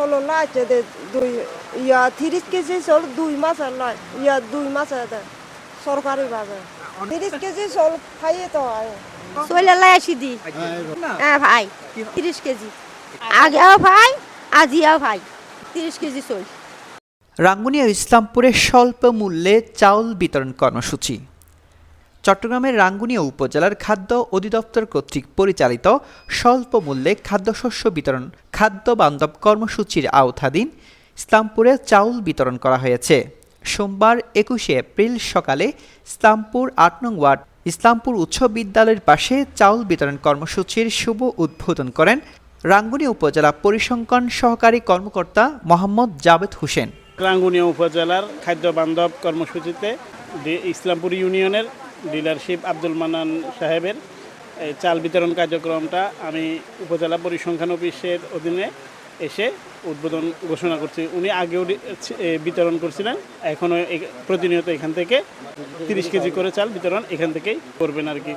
ষোলো লাইছে দে দুই ইয়া তিরিশ কেজি চল দুই মাস লয় ইয়া দুই মাস দেয় সরকারিভাবে তিরিশ কেজি চল খাইয়ে তো হয় চলে আসি দি হ্যাঁ ভাই তিরিশ কেজি আগেও ভাই আজিও ভাই তিরিশ কেজি চল রাঙ্গুনিয়া ইসলামপুরে স্বল্প মূল্যে চাউল বিতরণ কর্মসূচি। চট্টগ্রামের রাঙ্গুনিয়া উপজেলার খাদ্য অধিদপ্তর কর্তৃক পরিচালিত স্বল্প মূল্যে খাদ্যশস্য বিতরণ খাদ্য বান্ধব কর্মসূচির আওতাধীন ইসলামপুরে চাউল বিতরণ করা হয়েছে। সোমবার একুশে এপ্রিল সকালে ইসলামপুর আট নং ওয়ার্ড ইসলামপুর উচ্চ বিদ্যালয়ের পাশে চাউল বিতরণ কর্মসূচির শুভ উদ্বোধন করেন রাঙ্গুনিয়া উপজেলা পরিসংখ্যান সহকারী কর্মকর্তা মোহাম্মদ জাবেদ হোসেন। রাঙ্গুনিয়া উপজেলার খাদ্য বান্ধব কর্মসূচিতে ইসলামপুর ইউনিয়নের ডিলারশিপ আব্দুল মান্নান সাহেবের এই চাল বিতরণ কার্যক্রমটা আমি উপজেলা পরিসংখ্যান অফিসের অধীনে এসে উদ্বোধন ঘোষণা করছি। উনি আগেও বিতরণ করছিলেন, এখনও প্রতিনিয়ত এখান থেকে তিরিশ কেজি করে চাল বিতরণ এখান থেকেই করবেন আর কি।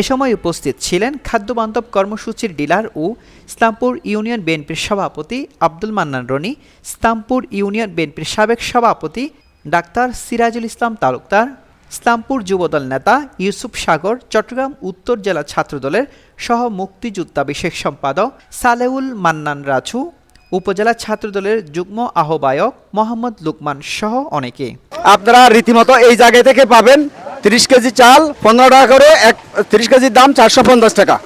এ সময় উপস্থিত ছিলেন খাদ্য বান্ধব কর্মসূচির ডিলার ও ইসলামপুর ইউনিয়ন বিএনপির সভাপতি আব্দুল মান্নান রনি, ইসলামপুর ইউনিয়ন বিএনপির সাবেক সভাপতি ডাক্তার সিরাজুল ইসলাম তালুকদার ইসলামপুর যুবদল নেতা ইউসুফ সাগর, চট্টগ্রাম উত্তর জেলা ছাত্রদলের সহ মুক্তিযোদ্ধা বিশেষ সম্পাদক সালেউল মান্নান রাজু, উপজেলা ছাত্রদলের যুগ্ম আহ্বায়ক মোহাম্মদ লুকমান সহ অনেকে। আপনারা রীতিমতো এই জায়গা থেকে পাবেন তিরিশ কেজি চাল, পনেরো টাকা করে এক, তিরিশ কেজির দাম চারশো পঞ্চাশ টাকা।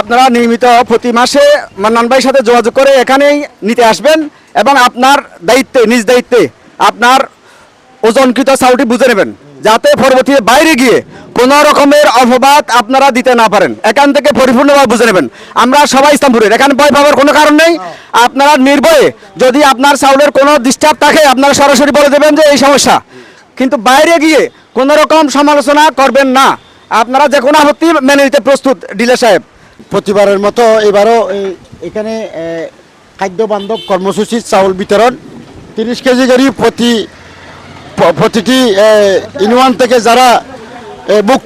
আপনারা নিয়মিত প্রতি মাসে মান্নান ভাইয়ের সাথে যোগাযোগ করে এখানেই নিতে আসবেন এবং আপনার দায়িত্বে, নিজ দায়িত্বে আপনার ওজনকৃত চাউলটি বুঝে নেবেন। যাতে পরবর্তীতে বাইরে গিয়ে কোনো রকমের অপবাদ আপনারা দিতে না পারেন। এখান থেকে পরিপূর্ণভাবে বুঝে নেবেন। আমরা সবাই ইসলামপুরের এখানে ভয় পাওয়ার কোনো কারণ নেই। আপনারা নির্ভয়ে যদি আপনার চাউলের কোনো ডিস্টার্ব থাকে, আপনারা সরাসরি বলে দেবেন যে এই সমস্যা। কিন্তু বাইরে গিয়ে কোনো রকম সমালোচনা করবেন না। আপনারা যে কোনো আপত্তি মেনে নিতে প্রস্তুত, ডিলার সাহেব। প্রতিবারের মতো এবারও এখানে খাদ্য বান্ধব কর্মসূচির চাউল বিতরণ। তিরিশ কেজি করে প্রতি প্রতিটি ইউনিয়ন থেকে যারা বুক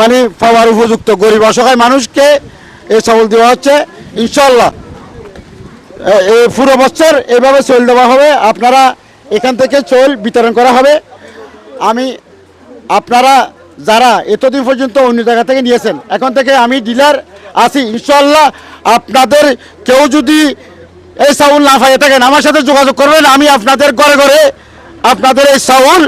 মানে পাওয়ার উপযুক্ত গরিব অসহায় মানুষকে এই চাউল দেওয়া হচ্ছে ইনশাল্লাহ এই পুরো বছর এভাবে চল দেওয়া হবে, আপনারা এখান থেকে চল বিতরণ করা হবে। আমি, আপনারা যারা এতদিন পর্যন্ত অন্য জায়গা থেকে নিয়েছেন, এখন থেকে আমি ডিলার আছি ইনশাল্লাহ আপনাদের কেউ যদি এই চাউল না পাইয়ে থাকেন, আমার সাথে যোগাযোগ করবেন, আমি আপনাদের ঘরে ঘরে আপনাদের এই চাউল,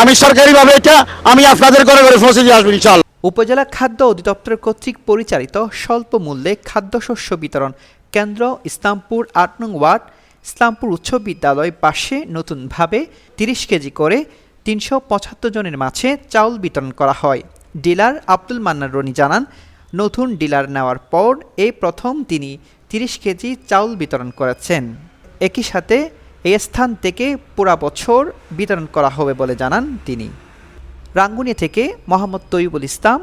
আমি সরকারিভাবে এটা, আমি আপনাদের ঘরে ঘরে পৌঁছে দিয়ে আসব ইনশাল্লাহ উপজেলা খাদ্য অধিদপ্তর কর্তৃক পরিচালিত স্বল্প মূল্যে খাদ্যশস্য বিতরণ কেন্দ্র ইসলামপুর আট নং ওয়ার্ড, ইসলামপুর উচ্চ বিদ্যালয় পাশে নতুনভাবে তিরিশ কেজি করে তিনশো পঁচাত্তর জনের মাঝে চাউল বিতরণ করা হয়। ডিলার আব্দুল মান্নার রনি জানান, নতুন ডিলার নেওয়ার পর এই প্রথম তিনি তিরিশ কেজি চাউল বিতরণ করেছেন। একই সাথে এই স্থান থেকে পুরা বছর বিতরণ করা হবে বলে জানান তিনি। রাঙ্গুনি থেকে মোহাম্মদ তৈবুল ইসলাম